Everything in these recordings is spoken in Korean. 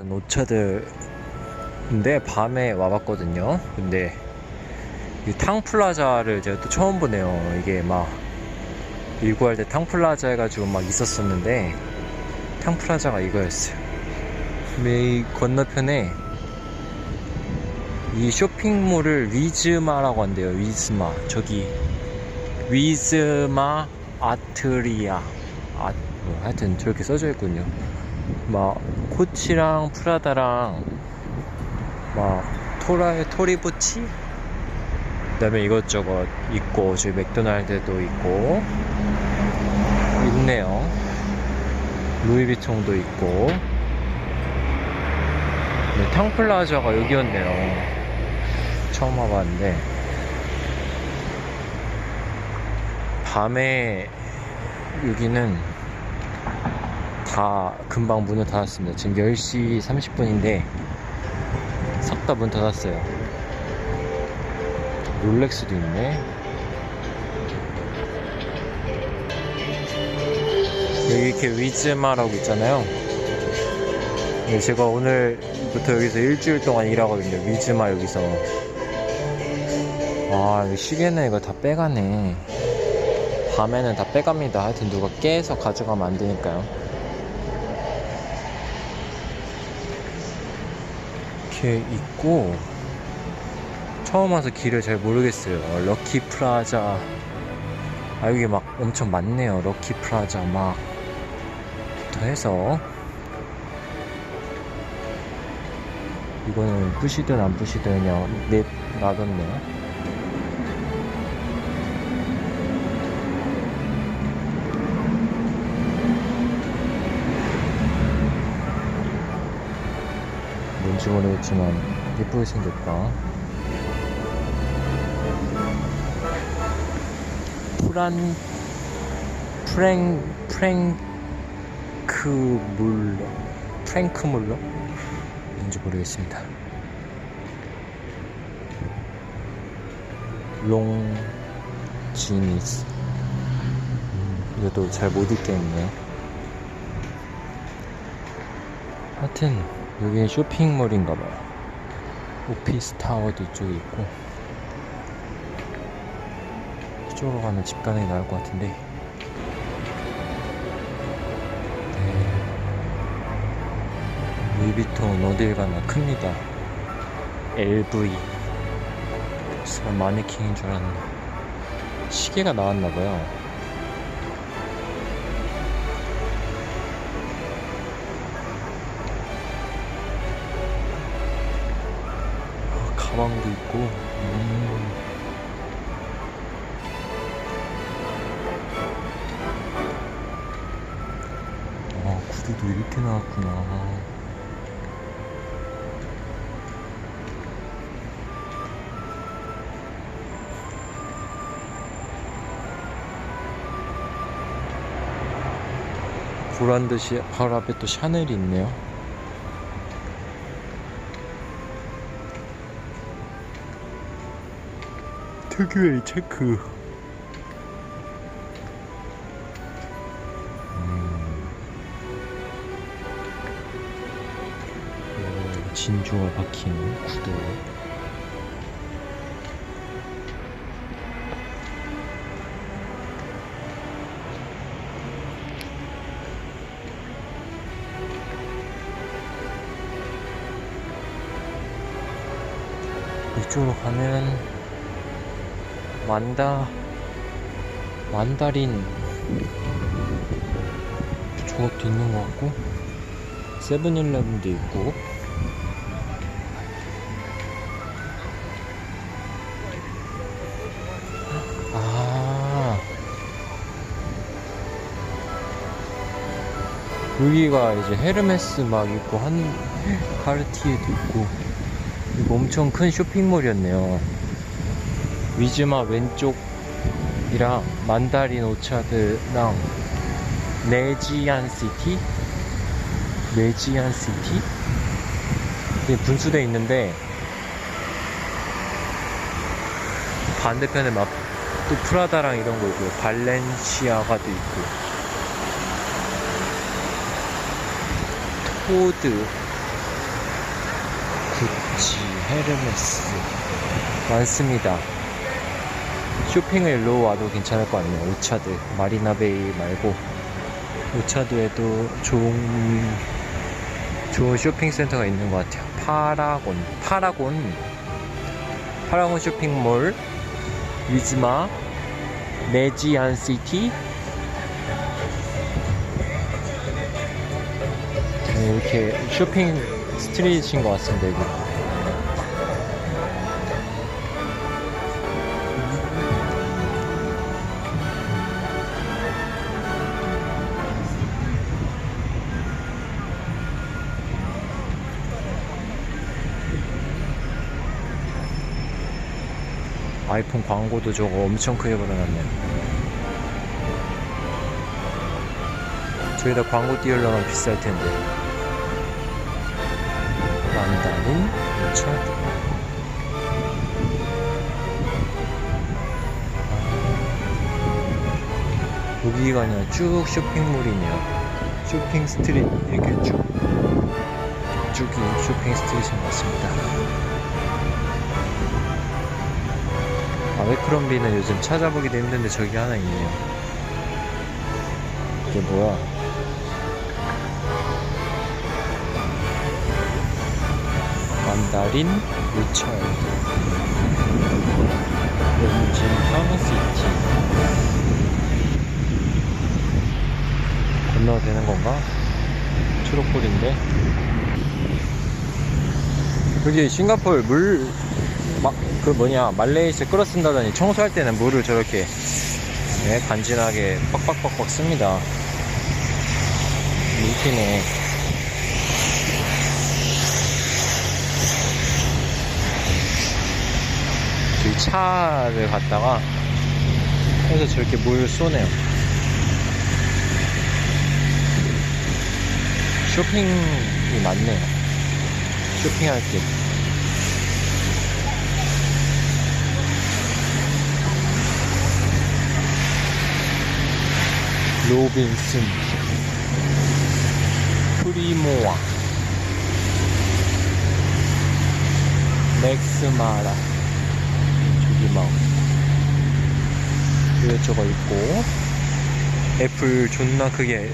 무슨 오차드인데 밤에 와봤거든요. 근데 이 탕플라자를 제가 또 처음 보네요. 이게 막 일구할 때 탕플라자 해가지고 막 있었었는데 탕플라자가 이거였어요. 이 건너편에 이 쇼핑몰을 위즈마라고 한대요. 위즈마 저기 위즈마 아트리아 아, 뭐 하여튼 저렇게 써져 있군요. 막 코치랑 프라다랑 막 토라 토리부치 그다음에 이것저것 있고 저기 맥도날드도 있고 있네요. 루이비통도 있고 네, 탕플라자가 여기였네요. 처음 와봤는데 밤에 여기는 다 금방 문을 닫았습니다. 지금 10시 30분인데 싹 다 문 닫았어요. 롤렉스도 있네. 여기 이렇게 위즈마라고 있잖아요. 네, 제가 오늘부터 여기서 일주일 동안 일하거든요. 위즈마 여기서. 아, 이거 시계는 이거 다 빼가네. 밤에는 다 빼갑니다. 하여튼 누가 깨서 가져가면 안 되니까요. 이렇게 있고, 처음 와서 길을 잘 모르겠어요. 럭키 프라자. 아, 여기 막 엄청 많네요. 럭키 프라자 막. 부터 해서. 이거는 부시든 안 부시든 그냥 냅 놔뒀네요. 뭔지 모르겠지만 예쁘게 생겼다. 프란 프랭 프랭크 물러 프랭크 물러 뭔지 모르겠습니다. 롱 지니스 음, 이것도 잘 못 읽겠네. 하여튼 여기 쇼핑몰인가봐요. 오피스 타워도 이쪽에 있고 이쪽으로 가면 집 가는 게 나을 것 같은데 네. 루이비통 어딜 가나 큽니다. LV 무슨 마네킹인 줄 알았는데 시계가 나왔나봐요. 가방도 있고. 음. 아 구두도 이렇게 나왔구나. 보란 듯이 바로 앞에 또 샤넬이 있네요 특유의 체크 음. 진주가 박힌 구두 이쪽으로 가면 만다 만다린 조각도 있는 것 같고 세븐일레븐도 있고. 아. 여기가 이제 헤르메스 막 있고 한 카르티에도 있고. 이거 엄청 큰 쇼핑몰이었네요. 위즈마 왼쪽이랑 만다린 오차드랑 네지안 시티? 네지안 시티? 분수대 있는데 반대편에 막 또 프라다랑 이런 거 있고요. 발렌시아가도 있고 토드 구찌, 헤르메스 많습니다. 쇼핑을 일로 와도 괜찮을 것 같네요. 오차드, 마리나베이 말고 오차드에도 좋은 좋은 쇼핑센터가 있는 것 같아요. 파라곤, 파라곤, 파라곤 쇼핑몰, 위즈마, 메지안 시티. 네, 이렇게 쇼핑 스트리트인 것 같습니다. 여기. 아이폰 광고도 저거 엄청 크게 걸어놨네요. 저기다 광고 띄우려면 비쌀 텐데. 만다린 차도. 아, 여기가 그냥 쭉 쇼핑몰이네요. 쇼핑 스트릿 이렇게 쭉 쭉이 쇼핑 스트릿인 것 같습니다. 아베크롬비는 요즘 찾아보기도 힘든데 저기 하나 있네요. 이게 뭐야? 만다린 유철 런쥔 시티 건너도 되는 건가? 초록불인데 여기 싱가포르 물 막, 그 뭐냐, 말레이시아 끌어 쓴다더니 청소할 때는 물을 저렇게, 네, 간지나게 빡빡빡빡 씁니다. 루틴에. 저기 차를 갖다가, 해서 저렇게 물 쏘네요. 쇼핑이 많네요. 쇼핑할 게. 로빈슨 프리모아. 맥스마라. 저기 막 이것저것 있고. 애플 존나 크게.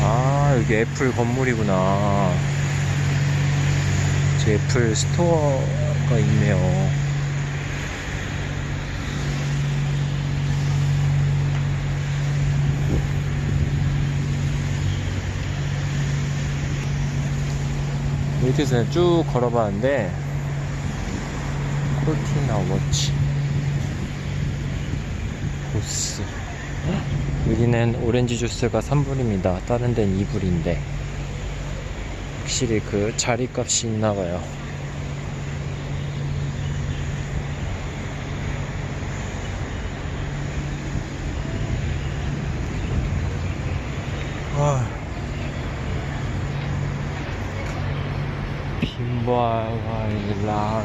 아 여기 애플 건물이구나. 제 애플 스토어가 있네요 밑에서 그냥 쭉 걸어봤는데 콜티나 워치. 보스. 여기는 오렌지 주스가 3불입니다. 다른 데는 2불인데. 확실히 그 자리값이 있나봐요. 아. 빈바와일라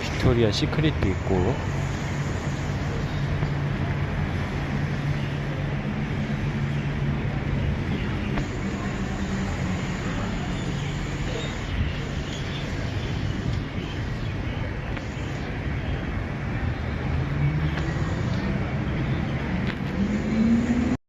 빅토리아 시크릿도 있고